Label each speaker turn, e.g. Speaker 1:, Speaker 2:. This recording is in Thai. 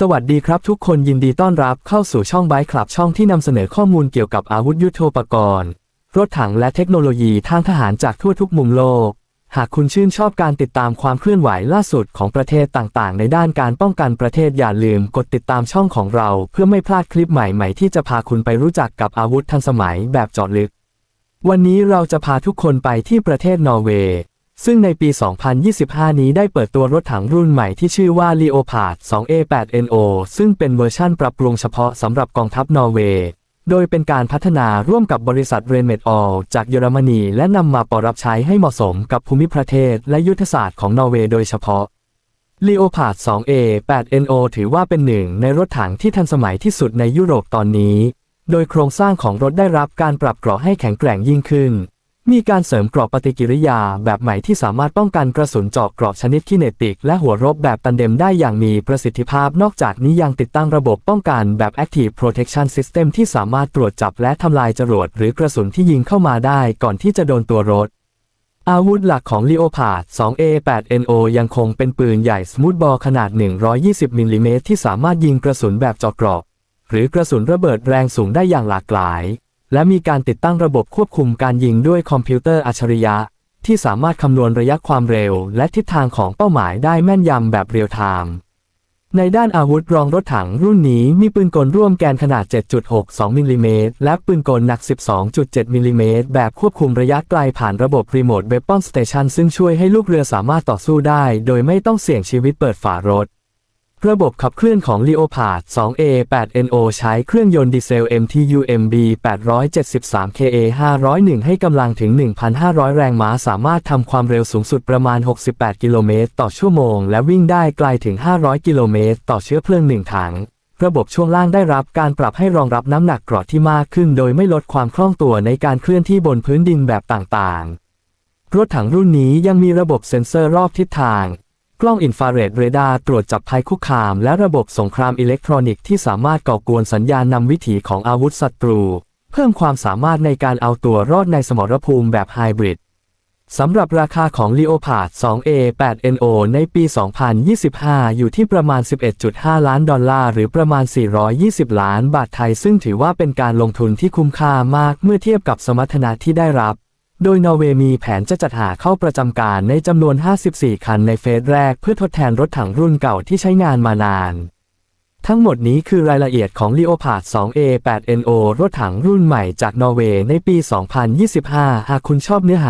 Speaker 1: สวัสดีครับทุกคนยินดีต้อนรับเข้าสู่ช่องไบค์คลับช่องที่นำเสนอข้อมูลเกี่ยวกับอาวุธยุโทโธปกรณ์ รถถังและเทคโนโลยีทางทหารจากทั่วทุกมุมโลก หากคุณชื่นชอบการติดตามความเคลื่อนไหวล่าสุดของประเทศต่างๆ ในด้านการป้องกันประเทศอย่าลืมกดติดตามช่องของเรา เพื่อไม่พลาดคลิปใหม่ๆ ที่จะพาคุณไปรู้จักกับอาวุธทันสมัยแบบเจาะลึก วันนี้เราจะพาทุกคนไปที่ประเทศนอร์เวย์ ซึ่งในปี 2025 นี้ได้เปิดตัวรถถังรุ่นใหม่ที่ชื่อว่า Leopard 2A8NO ซึ่งเป็นเวอร์ชั่นปรับปรุงเฉพาะสำหรับกองทัพนอร์เวย์ โดยเป็นการพัฒนาร่วมกับบริษัท r e n m e t a l จากเยอรมนีและนำมาปรับใช้ให้เหมาะสมกับภูมิประเทศและยุทธศาสตร์ของนอร์เวย์โดยเฉพาะ Leopard 2A8NO ถือว่าเป็นหนึ่งในรถถังที่ทันสมัยที่สุดในยุโรปตอนนี้ โดยโครงสร้างของรถได้รับการปรับเกราะให้แข็งแกร่งยิ่งขึ้น มีการเสริมกราะปฏิกิริยาแบบใหม่ที่สามารถป้องกันกระสุนเจาะกราะชนิดคิเนติก และหัวรบแบบตันเดมได้อย่างมีประสิทธิภาพนอกจากนี้ยังติดตั้งระบบป้องกันแบบ Active Protection System ที่สามารถตรวจจับและทำลายจรวดหรือกระสุนที่ยิงเข้ามาได้ก่อนที่จะโดนตัวรถ อาวุธหลักของ Leopard 2A8NO ยังคงเป็นปืนใหญ่ Smoothbore ขนาด 120มิลลิเมตรที่สามารถยิงกระสุนแบบเจาะกราะหรือกระสุนระเบิดแรงสูงได้อย่างหลากหลาย และมีการติดตั้งระบบควบคุมการยิงด้วยคอมพิวเตอร์อัจฉริยะ ที่สามารถคำนวณระยะความเร็ว และทิศทางของเป้าหมายได้แม่นยำแบบเรียลไทม์ในด้านอาวุธรองรถถังรุ่นนี้มีปืนกลร่วมแกนขนาด 7.62มิลลิเมตรและปืนกลหนัก 12.7มิลลิเมตรแบบควบคุมระยะไกลผ่านระบบ Remote Weapon Station ซึ่งช่วยให้ลูกเรือสามารถต่อสู้ได้ โดยไม่ต้องเสี่ยงชีวิตเปิดฝารถ ระบบขับเคลื่อนของ Leopard 2A8NO ใช้เครื่องยนต์ดีเซล MTU MB 873 KA 501 ให้กำลังถึง 1,500 แรงม้า สามารถทำความเร็วสูงสุดประมาณ 68 กิโลเมตรต่อชั่วโมง และวิ่งได้ไกลถึง 500 กิโลเมตรต่อเชื้อเพลิง 1 ถัง ระบบช่วงล่างได้รับการปรับให้รองรับน้ำหนักกราะที่มากขึ้น โดยไม่ลดความคล่องตัวในการเคลื่อนที่บนพื้นดินแบบต่างๆ รถถังรุ่นนี้ยังมีระบบเซ็นเซอร์รอบทิศทาง กล้องอินฟราเรดเรดาร์ตรวจจับภัยคุกคาม และระบบสงครามอิเล็กทรอนิกส์ที่สามารถก่อกวนสัญญาณนำวิถีของอาวุธศัตรู เพิ่มความสามารถในการเอาตัวรอดในสมรภูมิแบบไฮบริดสำหรับราคาของ Leopard 2A8NO ในปี 2025 อยู่ที่ประมาณ 11.5 ล้านดอลลาร์ หรือประมาณ 420 ล้านบาทไทย ซึ่งถือว่าเป็นการลงทุนที่คุ้มค่ามากเมื่อเทียบกับสมรรถนะที่ได้รับ โดยนอร์เวย์มีแผนจะจัดหาเข้าประจำการในจำนวน 54 คันในเฟสแรกเพื่อทดแทนรถถังรุ่นเก่าที่ใช้งานมานาน ทั้งหมดนี้คือรายละเอียดของ Leopard 2A8NO รถถังรุ่นใหม่จากนอร์เวย์ในปี 2025 หากคุณชอบเนื้อหา